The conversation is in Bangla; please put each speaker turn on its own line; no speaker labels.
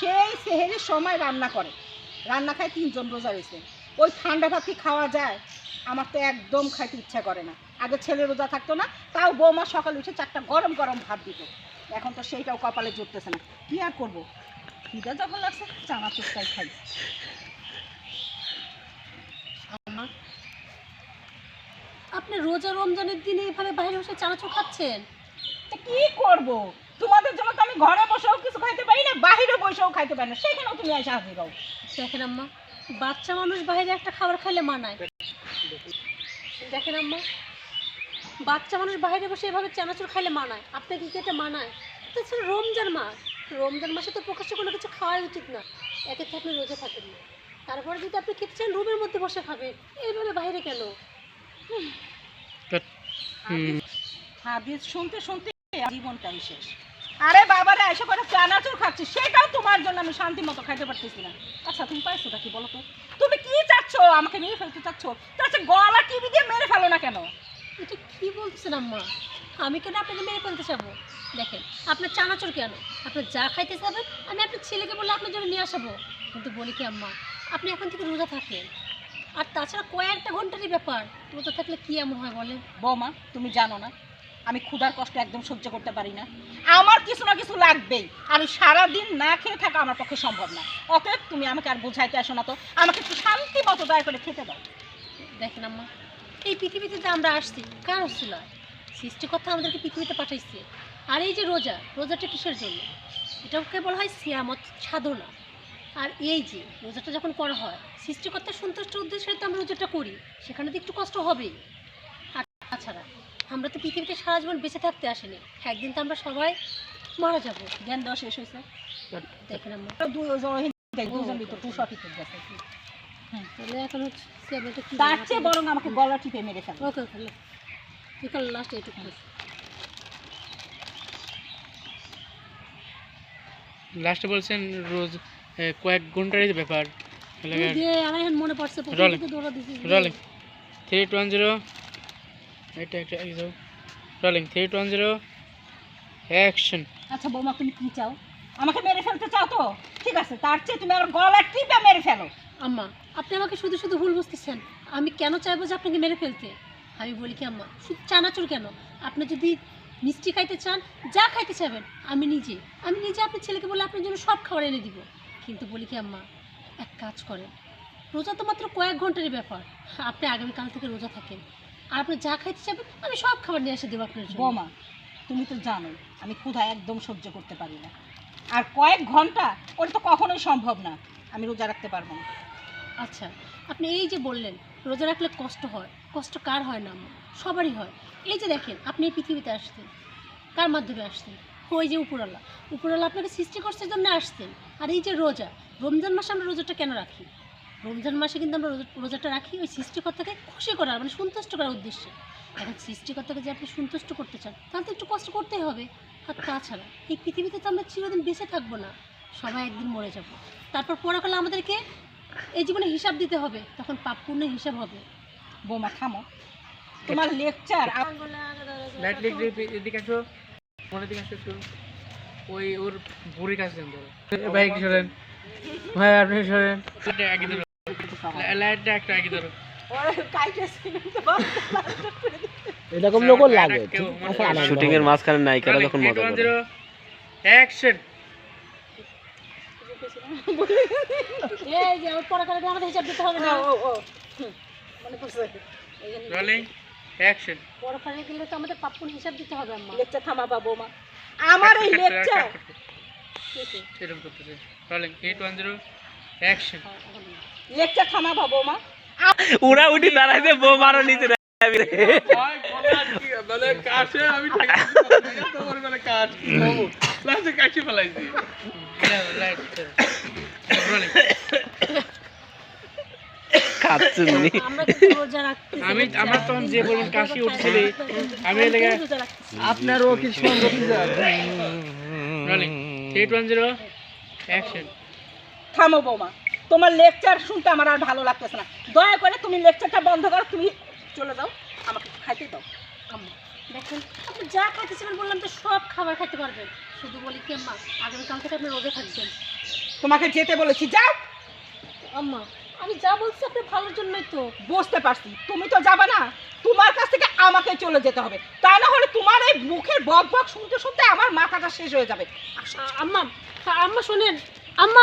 সেই সেহেরির সময় রান্না করে। রান্না খায় তিনজন রোজা রয়েছে। ওই ঠান্ডা ভাত কি খাওয়া যায়? আমার তো একদম খাইতে ইচ্ছা করে না। আগে ছেলে রোজা থাকতো না তাও বৌমা সকালে উঠে চারটা গরম গরম ভাত দিত। এখন তো সেইটাও কপালে জুটতেছে না। কি আর করব? খিদা যখন লাগছে চানা চুপটাই খাই।
আপনি রোজা রমজানের দিনে এভাবে বাইরে বসে চানাচুর খাচ্ছেন?
তো কি করব? তোমাদের জন্য তো আমি ঘরে বসেও কিছু খাইতে পারি না বাইরে বসেও খাইতে পারি না সেখানেও তুমি এসে হাজির হও।
দেখেন আম্মা বাচ্চা মানুষ বাইরে একটা খাবার খাইলে মানায়। দেখেন আম্মা বাচ্চা মানুষ বাইরে বসে এভাবে চানাচুর খাইলে মানায়। আপনাকে কি এটা মানায়? তাছাড়া রমজান মাস। রমজান মাসে তো প্রকাশ্যে কোনো কিছু খাওয়াই উচিত না। একে তো আপনি রোজা থাকেন না। তারপরে যদি আপনি খেতে চান রুমের মধ্যে বসে খাবেন এইভাবে বাইরে কেন
হাদিস শুনতে শুনতে জীবনটাই শেষ। আরে বাবারে এসে করে চানাচুর খাচ্ছি জন্য আমি শান্তি মতো খাইতে পারতেছি না। আচ্ছা তুমি পাইছোটা কি বলো তো? তুমি কি চাচ্ছ? আমাকে মেরে ফেলতে চাচ্ছ? তাহলে গলা টিভি দিয়ে মেরে ফেলো না কেন?
এটা কি বলছেন আম্মা? আমি কেন আপনাকে মেরে ফেলতে যাব? দেখেন আপনার চানাচুর কেন? আপনার যা খাইতে যাবেন আমি আপনার ছেলেকে বলে আপনার জন্য নিয়ে আসব। কিন্তু বলি কি আম্মা আপনি এখন থেকে রোজা থাকেন। আর তাছাড়া কয়েকটা ঘন্টারই ব্যাপার। রোজা থাকলে কি এমন হয় বলেন?
বৌমা তুমি জানো না আমি ক্ষুধার কষ্ট একদম সহ্য করতে পারি না। আমার কিছু না কিছু লাগবেই। এই সারাদিন না খেয়ে থাকা আমার পক্ষে সম্ভব না। অতএব তুমি আমাকে আর বোঝাইতে আসো না তো। আমাকে একটু শান্তি মতো দয়া করে খেতে দাও।
দেখেন আম্মা, এই পৃথিবীতে যে আমরা আসছি, কার ছিল সৃষ্টিকর্তা আমাদেরকে পৃথিবীতে পাঠাইছে। আর এই যে রোজা, রোজাটা কিসের জন্য? এটাকে বলা হয় সিয়ামত সাধনা। আর এই যে রোজাটা যখন করা হয় সৃষ্টিকর্তার সন্তুষ্ট উদ্দেশ্যে তো আমরা রোজাটা করি, সেখানে তো একটু কষ্ট হবেই। আর তাছাড়া আমরা তো পৃথিবীতে সারা জীবন বেঁচে থাকতে আসিনি। একদিন তো আমরা সবাই মারা যাব।
জ্ঞান দেওয়া শেষ হয়েছে।
দেখেন আম্মা
দুজন ভিতর টু সঠিক গেছে
তাহলে এখন হচ্ছে
তার চেয়ে বরং আমাকে গলা টিপে মেরে ফেলো।
ওকে ওকে বিকাল লাস্ট এইটুকু
লাস্টে বলছেন রোজ কয়েক ঘন্টারই ব্যাপার।
আমার মনে পড়ছে।
Rolling three two one zero এটা একটা যাও rolling three two one zero action
আচ্ছা বৌমা তুমি কি চাও? আমাকে মেরে ফেলতে চাও তো? ঠিক আছে তার চেয়ে তুমি আমার গলা টিপে মেরে ফেলো।
আম্মা আপনি আমাকে শুধু শুধু ভুল বুঝতেছেন। আমি কেন চাইব যে আপনাকে মেরে ফেলতে? আমি বলি কি আম্মা শুধু চানাচুর কেন? আপনি যদি মিষ্টি খাইতে চান যা খাইতে চাবেন আমি নিজে। আমি নিজে আপনার ছেলেকে বলে আপনার জন্য সব খাবার এনে দিব। কিন্তু বলি কি আম্মা এক কাজ করেন। রোজা তো মাত্র কয়েক ঘন্টারই ব্যাপার। আপনি আগামীকাল থেকে রোজা থাকেন। আর আপনি যা খাইতে চাবেন আমি সব খাবার নিয়ে এসে দেবো আপনার জন্য।
বৌমা তুমি তো জানো আমি ক্ষুধা একদম সহ্য করতে পারি না। আর কয়েক ঘণ্টা ওটা তো কখনোই সম্ভব না। আমি রোজা রাখতে পারব না।
আচ্ছা আপনি এই যে বললেন রোজা রাখলে কষ্ট হয়। কষ্ট কার হয় না আমার? সবারই হয়। এই যে দেখেন আপনি এই পৃথিবীতে আসতেন কার মাধ্যমে আসতেন ওই যে উপরওয়ালা। উপরওয়ালা আপনাকে সৃষ্টি করছে জন্য আসতেন আর এই যে রোজা রমজান মাসে আমরা রোজাটা কেন রাখি? রমজান মাসে কিন্তু আমরা রোজা- রোজাটা রাখি ওই সৃষ্টিকর্তাকে খুশি করার মানে সন্তুষ্ট করার উদ্দেশ্যে। এখন সৃষ্টিকর্তাকে যে আপনি সন্তুষ্ট করতে চান তাহলে তো একটু কষ্ট করতেই হবে। আর তাছাড়া এই পৃথিবীতে তো আমরা চিরদিন বেঁচে থাকব না সবাই একদিন মরে যাব। তারপর পরকালে আমাদেরকে এই জীবনে হিসাব দিতে হবে তখন পাপ পুণ্যের হিসাব হবে।
বোমা থামো। তোমার লেকচার
এদিকে আসো মনের দিকে আসো একটু। ওই ওর বুড়ির কাছে ভাই সরেন ভাই আপনি সরেন লাইটটা একটা আগে ধরো।
এরকম লাগে
শুটিং এর। মাঝখানে নায়িকারা যখন মজা করে।
অ্যাকশন।
এই যে ওই পরকালে তো আমাদের হিসাব দিতে হবে না।
মনে পড়ছে।
Rolling action.
পরকালে গেলে তো আমাদের পাপ হিসাব দিতে হবে আম্মা।
লেকচার থামাবা বৌমা আমার এই লেকচার।
সেরকম করতেছে। Rolling eight one zero action
lecture থামাবা বৌমা।
উড়া উঠি দাঁড়াইতে বউ মারো নিচে
মানে কাছে আমি তোমার মানে লাস্টে কাছে ফেলাইছি।
আমরা
আমি আমার তখন যে বলবেন কাশি উঠছিল আমি
আপনারও কি সঙ্গ
ওয়ান জিরো অ্যাকশন
থামো বৌমা। তোমার লেকচার শুনতে আমার আর ভালো লাগতেছে না। দয়া করে তুমি লেকচারটা বন্ধ করো তুমি চলে যাও। আমাকে খাইতে দাও।
আম্মা দেখেন আপনি যা খাইতেছিলেন বললাম তো সব খাবার খাইতে পারবেন। শুধু বলি কি আম্মা আগামীকাল থেকে আপনি রোজা থাকবেন।
তোমাকে যেতে বলেছি যাও।
আম্মা আমি যা বলছি আপনার ভালোর জন্যই তো।
বুঝতে পারছি। তুমি তো যাবে না। তোমার কাছ থেকে আমাকে চলে যেতে হবে। তা না হলে তোমার এই মুখের বক বক শুনতে শুনতে আমার মাথাটা শেষ হয়ে যাবে।
আম্মা আম্মা শোনেন। আম্মা!